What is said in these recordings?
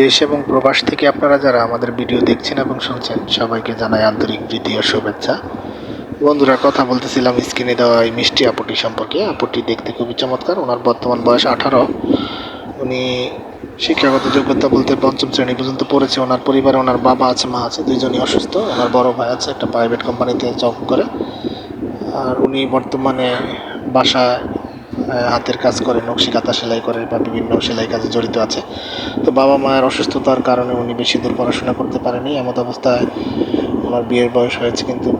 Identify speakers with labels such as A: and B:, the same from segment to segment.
A: দেশ এবং প্রবাস থেকে আপনারা যারা আমাদের ভিডিও দেখছেন এবং শুনছেন সবাইকে জানাই আন্তরিক প্রীতি ও শুভেচ্ছা। বন্ধুরা কথা বলতেছিলাম স্ক্রিনে দেওয়া এই মিষ্টি আপুটি সম্পর্কে। আপুটি দেখতে খুবই চমৎকার ওনার বর্তমান বয়স আঠারো। উনি শিক্ষাগত যোগ্যতা বলতে পঞ্চম শ্রেণি পর্যন্ত পড়েছে। ওনার পরিবারে ওনার বাবা আছে মা আছে দুইজনই অসুস্থ। ওনার বড় ভাই আছে একটা প্রাইভেট কোম্পানিতে জব করে। আর উনি বর্তমানে আহ, হাতের কাজ করে, নকশি কাঁথা সেলাই করে বা বিভিন্ন সেলাই কাজে জড়িত আছে। তো বাবা মায়ের অসুস্থতার কারণে উনি বেশি দূর পড়াশোনা করতে পারেনি। এমত অবস্থায় ওনার বিয়ের বয়স হয়েছে কিন্তু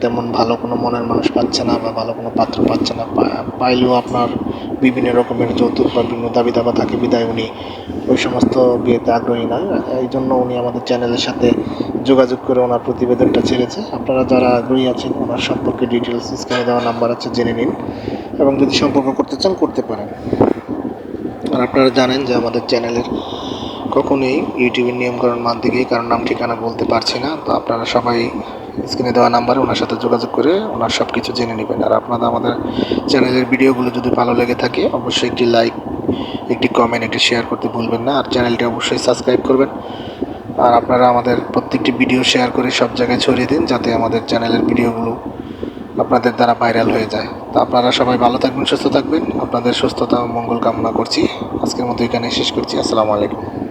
A: তেমন ভালো কোনো মনের মানুষ পাচ্ছে না বা ভালো কোনো পাত্র পাচ্ছে না। পাইলেও আপনার বিভিন্ন রকমের যৌতুক বা বিভিন্ন দাবি দাবা থাকে, বিদায় উনি ওই সমস্ত বিয়েতে আগ্রহী নয়। এই জন্য উনি আমাদের চ্যানেলের সাথে যোগাযোগ করে ওনার প্রতিবেদনটা ছেড়েছে। আপনারা যারা আগ্রহী আছেন, ওনার সম্পর্কে ডিটেলস স্ক্রিনে দেওয়া নাম্বার আছে, জেনে নিন। এবং যদি সম্পর্ক করতে চান, করতে পারেন। আর আপনারা জানেন যে আমাদের চ্যানেলের কখনোই ইউটিউবের নিয়মকানুন মানতে গিয়ে কারণ নাম, ঠিকানা বলতে পারছি না। তো আপনারা সবাই স্ক্রিনে দেওয়া নাম্বারে ওনার সাথে যোগাযোগ করে ওনার সব কিছু জেনে নেবেন। আর আপনারা আমাদের চ্যানেলের ভিডিওগুলো যদি ভালো লেগে থাকে, অবশ্যই একটি লাইক, একটি কমেন্ট একটি শেয়ার করতে ভুলবেন না। আর চ্যানেলটি অবশ্যই সাবস্ক্রাইব করবেন। আর আপনারা আমাদের প্রত্যেকটি ভিডিও শেয়ার করে সব জায়গায় ছড়িয়ে দিন, যাতে আমাদের চ্যানেলের ভিডিওগুলো আপনাদের দ্বারা ভাইরাল হয়ে যায়। তো আপনারা সবাই ভালো থাকবেন, সুস্থ থাকবেন। আপনাদের সুস্থতা ও মঙ্গল কামনা করছি। আজকের মতো এখানে শেষ করছি। আসসালামু আলাইকুম।